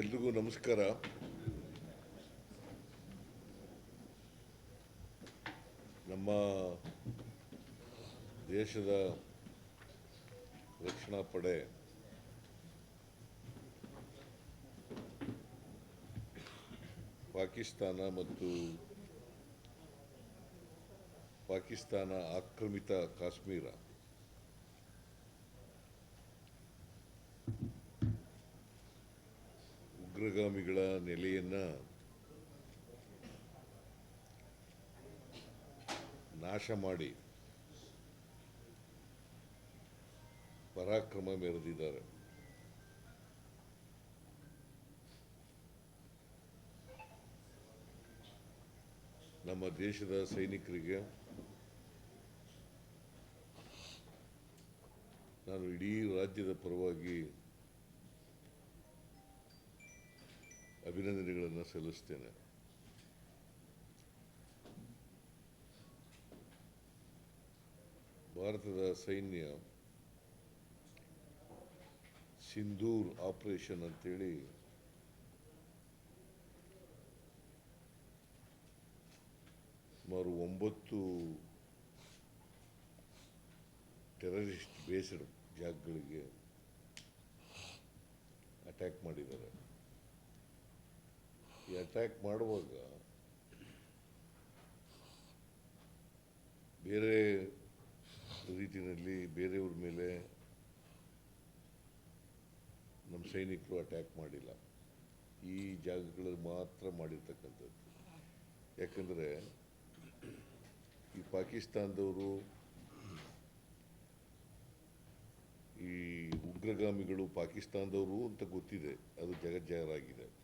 ಎಲ್ರಿಗೂ ನಮಸ್ಕಾರ. ನಮ್ಮ ದೇಶದ ರಕ್ಷಣಾ ಪಡೆ ಪಾಕಿಸ್ತಾನ ಮತ್ತು ಪಾಕಿಸ್ತಾನ ಆಕ್ರಮಿತ ಕಾಶ್ಮೀರ. ಉಗ್ರಗಾಮಿಗಳ ನೆಲೆಯನ್ನು ನಾಶ ಮಾಡಿ ಪರಾಕ್ರಮ ಮೆರೆದಿದ್ದಾರೆ. ನಮ್ಮ ದೇಶದ ಸೈನಿಕರಿಗೆ ನಾನು ಇಡೀ ರಾಜ್ಯದ ಪರವಾಗಿ ಅಭಿನಂದನೆಗಳನ್ನು ಸಲ್ಲಿಸ್ತೇನೆ. ಭಾರತದ ಸೈನ್ಯ ಸಿಂಧೂರ್ ಆಪರೇಷನ್ ಅಂತೇಳಿ ಸುಮಾರು ಒಂಬತ್ತು ಟೆರರಿಸ್ಟ್ ಬೇಸ್ಡ್ ಜಾಗಗಳಿಗೆ ಅಟ್ಯಾಕ್ ಮಾಡಿದ್ದಾರೆ. ಈ ಅಟ್ಯಾಕ್ ಮಾಡುವಾಗ ಬೇರೆ ರೀತಿಯಲ್ಲಿ ಬೇರೆಯವ್ರ ಮೇಲೆ ನಮ್ಮ ಸೈನಿಕರು ಅಟ್ಯಾಕ್ ಮಾಡಿಲ್ಲ. ಈ ಜಾಗಗಳಲ್ಲಿ ಮಾತ್ರ ಮಾಡಿರ್ತಕ್ಕಂಥದ್ದು. ಯಾಕಂದರೆ ಈ ಪಾಕಿಸ್ತಾನದವರು ಈ ಉಗ್ರಗಾಮಿಗಳು ಪಾಕಿಸ್ತಾನದವರು ಅಂತ ಗೊತ್ತಿದೆ. ಅದು ಜಗಜ್ಜಾಹರಾಗಿದೆ.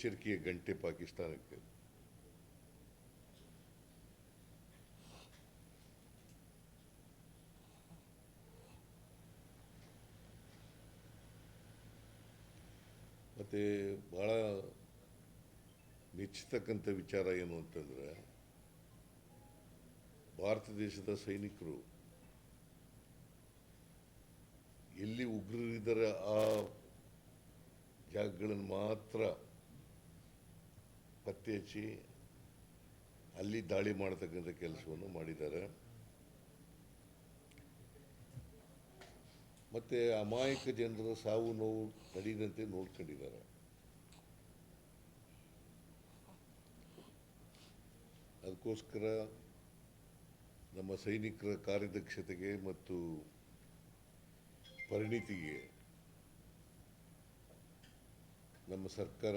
ಎಚ್ಚರಿಕೆಯ ಗಂಟೆ ಪಾಕಿಸ್ತಾನಕ್ಕೆ. ಮತ್ತು ಭಾಳ ಮೆಚ್ಚತಕ್ಕಂಥ ವಿಚಾರ ಏನು ಅಂತಂದರೆ, ಭಾರತ ದೇಶದ ಸೈನಿಕರು ಎಲ್ಲಿ ಉಗ್ರರಿದ್ದಾರೆ ಆ ಜಾಗಗಳನ್ನು ಮಾತ್ರ ಪತ್ತೆ ಹಚ್ಚಿ ಅಲ್ಲಿ ದಾಳಿ ಮಾಡತಕ್ಕಂಥ ಕೆಲಸವನ್ನು ಮಾಡಿದ್ದಾರೆ. ಮತ್ತು ಅಮಾಯಕ ಜನರ ಸಾವು ನೋವು ನಡೆಯದಂತೆ ನೋಡ್ಕೊಂಡಿದ್ದಾರೆ. ಅದಕ್ಕೋಸ್ಕರ ನಮ್ಮ ಸೈನಿಕರ ಕಾರ್ಯದಕ್ಷತೆಗೆ ಮತ್ತು ಪರಿಣಿತಿಗೆ ನಮ್ಮ ಸರ್ಕಾರ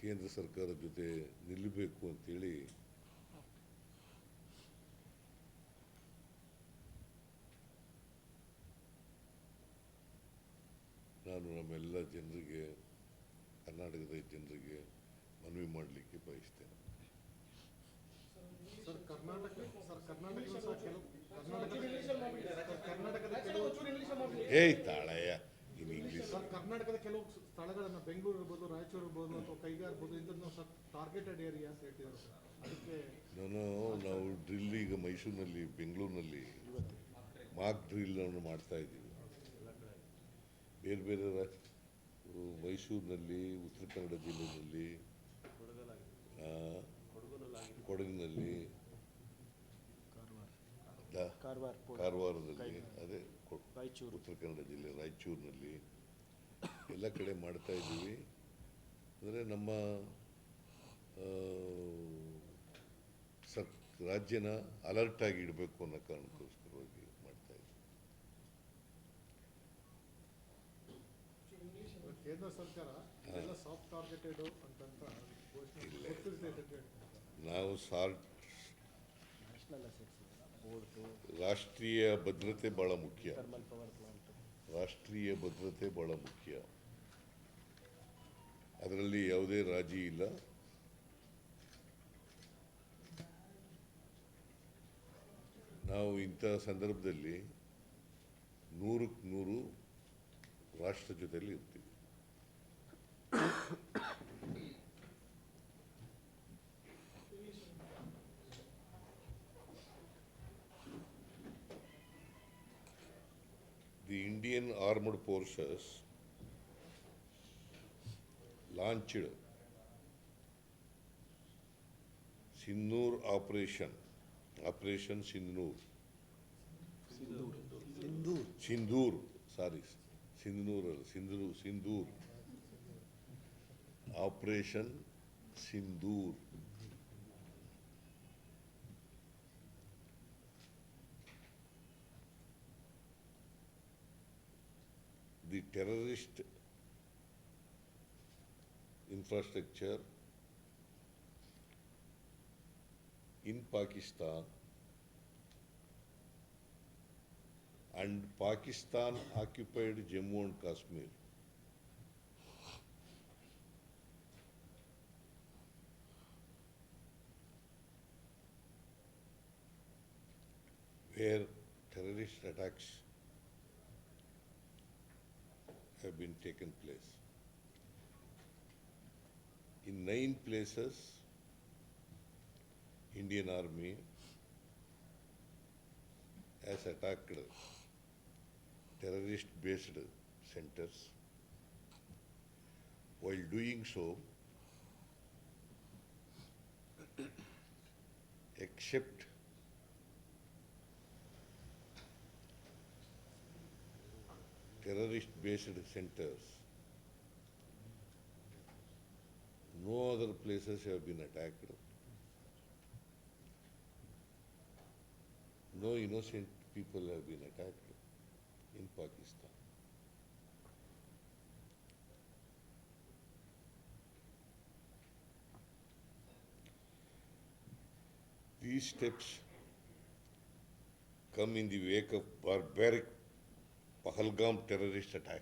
ಕೇಂದ್ರ ಸರ್ಕಾರದ ಜೊತೆ ನಿಲ್ಲಬೇಕು ಅಂತೇಳಿ ನಾನು ನಮ್ಮೆಲ್ಲ ಜನರಿಗೆ ಕರ್ನಾಟಕದ ಜನರಿಗೆ ಮನವಿ ಮಾಡಲಿಕ್ಕೆ ಬಯಸ್ತೇನೆ. ಏಯ್ ತಾಳಯ್ಯ ಇನ್ ಇಂಗ್ಲೀಷ್ ಸರ್ ಕರ್ನಾಟಕದ ಕೆಲವು ಸ್ಥಳಗಳನ್ನ ಬೆಂಗಳೂರು ಇರ್ಬೋದು ರಾಯಚೂರು ಇರ್ಬೋದು ಅಥವಾ ಕೈಗಾರ ಇರ್ಬೋದು ಇಂಥದ್ದು ಸರ್ ಟಾರ್ಗೆಟೆಡ್ ಏರಿಯಾ ಅಂತ ಹೇಳ್ತಿದ್ದಾರೆ. ಸರ್ ಅದಕ್ಕೆ ನಾನು ನಾವು ಡ್ರಿಲ್ ಈಗ ಮೈಸೂರಿನಲ್ಲಿ ಬೆಂಗಳೂರಿನಲ್ಲಿ ಮಾಕ್ ಡ್ರಿಲ್ ಅನ್ನು ಮಾಡ್ತಾ ಇದ್ದೀವಿ. ಬೇರೆ ಬೇರೆ ಮೈಸೂರಿನಲ್ಲಿ ಉತ್ತರ ಕನ್ನಡ ಜಿಲ್ಲೆಯಲ್ಲಿ ಕೊಡಗಿನಲ್ಲಿ ಕಾರವಾರದಲ್ಲಿ ಅದೇ ಉತ್ತರ ಕನ್ನಡ ಜಿಲ್ಲೆ ರಾಯಚೂರಿನಲ್ಲಿ ಎಲ್ಲ ಕಡೆ ಮಾಡ್ತಾ ಇದ್ದೀವಿ. ಅಂದರೆ ನಮ್ಮ ಆ, ಸರ್ ರಾಜ್ಯನ ಅಲರ್ಟ್ ಆಗಿ ಇಡಬೇಕು ಅನ್ನೋ ಕಾರಣಕ್ಕೋಸ್ಕರವಾಗಿ ಮಾಡ್ತಾ ಇದ್ದೀವಿ. ಕೇಂದ್ರ ಸರ್ಕಾರ ಸಾಫ್ಟ್ ಟಾರ್ಗೆಟೆಡ್ ಅಂತಂತ ನಾವು ಸಾರ್ಟ್ ರಾಷ್ಟ್ರೀಯ ಭದ್ರತೆ ಭಾಳ ಮುಖ್ಯ. ಥರ್ಮಲ್ ಪವರ್ ಪ್ಲಾಂಟ್ ರಾಷ್ಟ್ರೀಯ ಭದ್ರತೆ ಬಹಳ ಮುಖ್ಯ. ಅದರಲ್ಲಿ ಯಾವುದೇ ರಾಜಿ ಇಲ್ಲ. ನಾವು ಇಂಥ ಸಂದರ್ಭದಲ್ಲಿ ನೂರಕ್ಕೆ ನೂರು ರಾಷ್ಟ್ರ ಜೊತೆಯಲ್ಲಿ ಇರ್ತೀವಿ. The Indian armed Forces launched Sinnoor Operation, Operation Sinnoor. Sindoor Sindoor, sorry, Sindoor, Sindoor, Sindoor. Operation Sindoor. The terrorist infrastructure in Pakistan and Pakistan occupied Jammu and Kashmir. Where terrorist attacks have been taken place. In nine places, Indian Army has attacked terrorist-based centers. While doing so, except terrorist-based centers, no other places have been attacked. No innocent people have been attacked in Pakistan. These steps come in the wake of barbaric Pahalgam terrorist attack,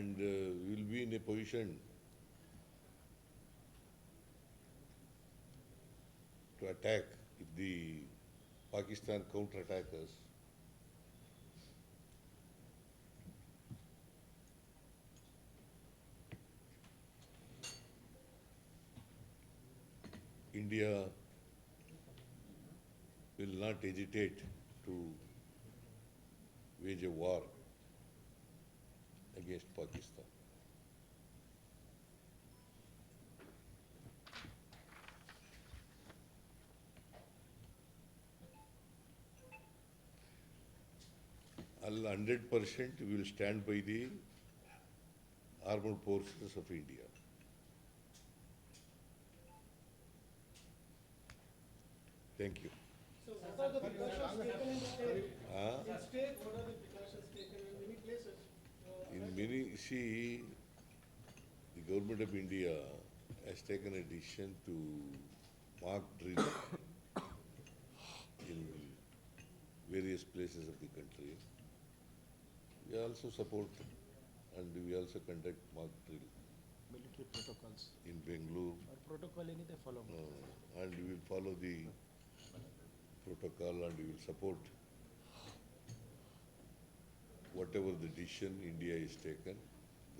And uh, we will be in a position to attack if the Pakistan counter-attack us. India will not hesitate to wage a war against Pakistan. I'll hundred percent we will stand by the armed forces of India. Thank you. So what are the precautions taken in the state? Ah, In state, what are the precautions taken in many places? Uh, In many, See, the government of India has taken a decision to mark drill in various places of the country. We also support and we also conduct mock drill Military protocols. in Bengaluru. Or protocol any they follow. And we will follow the protocol and we will support whatever the decision India is taken